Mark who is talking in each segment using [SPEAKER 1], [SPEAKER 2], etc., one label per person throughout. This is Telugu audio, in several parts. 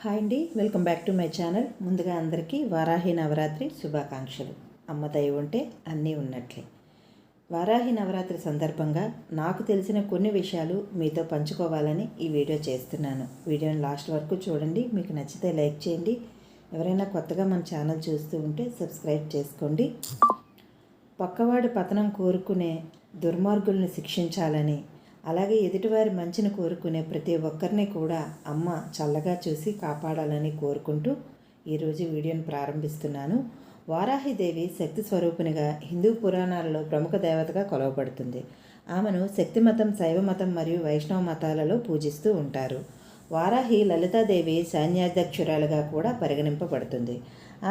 [SPEAKER 1] హాయ్ అండి welcome back to my channel. ముందుగా అందరికీ వారాహి నవరాత్రి శుభాకాంక్షలు. అమ్మ దయ ఉంటే అన్నీ ఉన్నట్లే. వారాహి నవరాత్రి సందర్భంగా నాకు తెలిసిన కొన్ని విషయాలు మీతో పంచుకోవాలని ఈ వీడియో చేస్తున్నాను. వీడియోని లాస్ట్ వరకు చూడండి మీకు నచ్చితే లైక్ చేయండి. ఎవరైనా కొత్తగా మన ఛానల్ చూస్తూ ఉంటే సబ్స్క్రైబ్ చేసుకోండి. పక్కవాడి పతనం కోరుకునే దుర్మార్గులను శిక్షించాలని అలాగే ఎదుటివారి మంచిని కోరుకునే ప్రతి ఒక్కరిని కూడా అమ్మ చల్లగా చూసి కాపాడాలని కోరుకుంటూ ఈరోజు వీడియోను ప్రారంభిస్తున్నాను. వారాహిదేవి శక్తి స్వరూపినిగా హిందూ పురాణాలలో ప్రముఖ దేవతగా కొలవబడుతుంది. ఆమెను శక్తి మతం శైవ మతం మరియు వైష్ణవ మతాలలో పూజిస్తూ ఉంటారు. వారాహి లలితాదేవి సైన్యాధ్యక్షురాలుగా కూడా పరిగణింపబడుతుంది.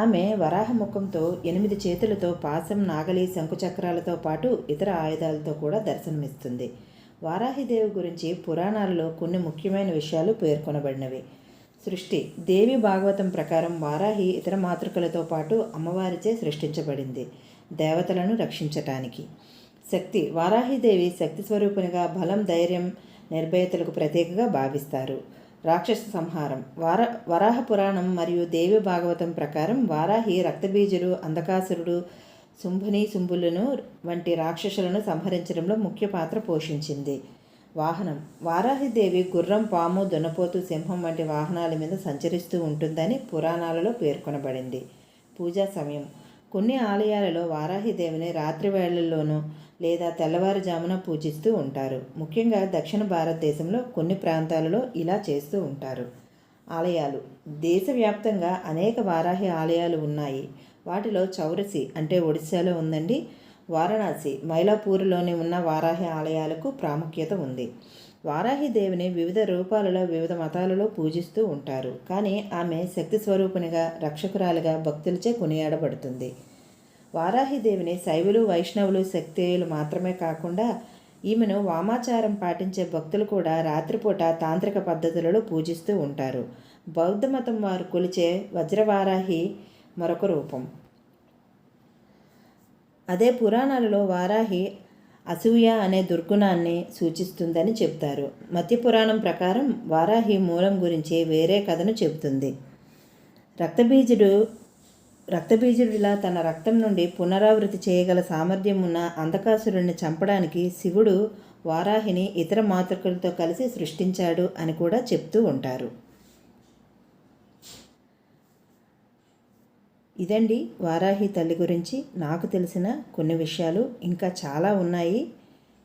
[SPEAKER 1] ఆమె వరాహ ముఖంతో ఎనిమిది చేతులతో పాసం నాగలి శంకుచక్రాలతో పాటు ఇతర ఆయుధాలతో కూడా దర్శనమిస్తుంది. వారాహిదేవి గురించి పురాణాలలో కొన్ని ముఖ్యమైన విషయాలు పేర్కొనబడినవి. సృష్టి దేవి భాగవతం ప్రకారం వారాహి ఇతర మాతృకలతో పాటు అమ్మవారిచే సృష్టించబడింది దేవతలను రక్షించటానికి. శక్తి వారాహిదేవి శక్తి స్వరూపునిగా బలం ధైర్యం నిర్భయతలకు ప్రత్యేకగా భావిస్తారు. రాక్షస సంహారం వార వరాహ పురాణం మరియు దేవి భాగవతం ప్రకారం వారాహి రక్తబీజులు అంధకాసురుడు శుంభని శుంభులను వంటి రాక్షసులను సంహరించడంలో ముఖ్య పాత్ర పోషించింది. వాహనం. వారాహిదేవి గుర్రం పాము దునపోతు సింహం వంటి వాహనాల మీద సంచరిస్తూ ఉంటుందని పురాణాలలో పేర్కొనబడింది. పూజా సమయం. కొన్ని ఆలయాలలో వారాహిదేవిని రాత్రి వేళల్లోనూ లేదా తెల్లవారుజామున పూజిస్తూ ఉంటారు. ముఖ్యంగా దక్షిణ భారతదేశంలో కొన్ని ప్రాంతాలలో ఇలా చేస్తూ ఉంటారు. ఆలయాలు. దేశవ్యాప్తంగా అనేక వారాహి ఆలయాలు ఉన్నాయి. వాటిలో చౌరసి అంటే ఒడిశాలో ఉందండి. వారణాసి మైలాపూర్లోని ఉన్న వారాహి ఆలయాలకు ప్రాముఖ్యత ఉంది. వారాహి దేవిని వివిధ రూపాలలో వివిధ మతాలలో పూజిస్తూ ఉంటారు. కానీ ఆమె శక్తి స్వరూపునిగా రక్షకురాలుగా భక్తులచే కొనియాడబడుతుంది. వారాహి దేవిని శైవులు వైష్ణవులు శక్తియులు మాత్రమే కాకుండా ఈమెను వామాచారం పాటించే భక్తులు కూడా రాత్రిపూట తాంత్రిక పద్ధతులలో పూజిస్తూ ఉంటారు. బౌద్ధ మతం వారు కొలిచే వజ్రవారాహి మరొక రూపం. అదే పురాణాలలో వారాహి అసూయ అనే దుర్గుణాన్ని సూచిస్తుందని చెప్తారు మత్య పురాణం ప్రకారం వారాహి మూలం గురించి వేరే కథను చెబుతుంది. రక్తబీజుడు రక్తబీజుడిలా తన రక్తం నుండి పునరావృతి చేయగల సామర్థ్యం ఉన్న అంధకాసురుణ్ణి చంపడానికి శివుడు వారాహిని ఇతర మాతృకలతో కలిసి సృష్టించాడు అని కూడా చెప్తూ ఉంటారు. ఇదండి వారాహి తల్లి గురించి నాకు తెలిసిన కొన్ని విషయాలు. ఇంకా చాలా ఉన్నాయి.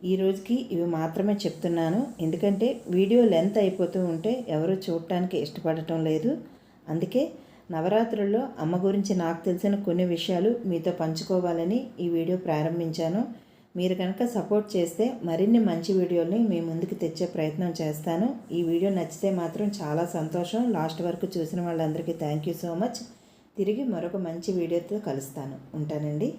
[SPEAKER 1] ఈ రోజుకి ఇవి మాత్రమే చెప్తున్నాను. ఎందుకంటే వీడియో లెంత్ అయిపోతూ ఉంటే ఎవరు చూడటానికి ఇష్టపడటం లేదు. అందుకే నవరాత్రుల్లో అమ్మ గురించి నాకు తెలిసిన కొన్ని విషయాలు మీతో పంచుకోవాలని ఈ వీడియో ప్రారంభించాను. మీరు కనుక సపోర్ట్ చేస్తే మరిన్ని మంచి వీడియోల్ని మీ ముందుకు తెచ్చే ప్రయత్నం చేస్తాను. ఈ వీడియో నచ్చితే మాత్రం చాలా సంతోషం. లాస్ట్ వరకు చూసిన వాళ్ళందరికీ థ్యాంక్ యూ సో మచ్. తిరిగి మరొక మంచి వీడియోతో కలుస్తాను. ఉంటానండి.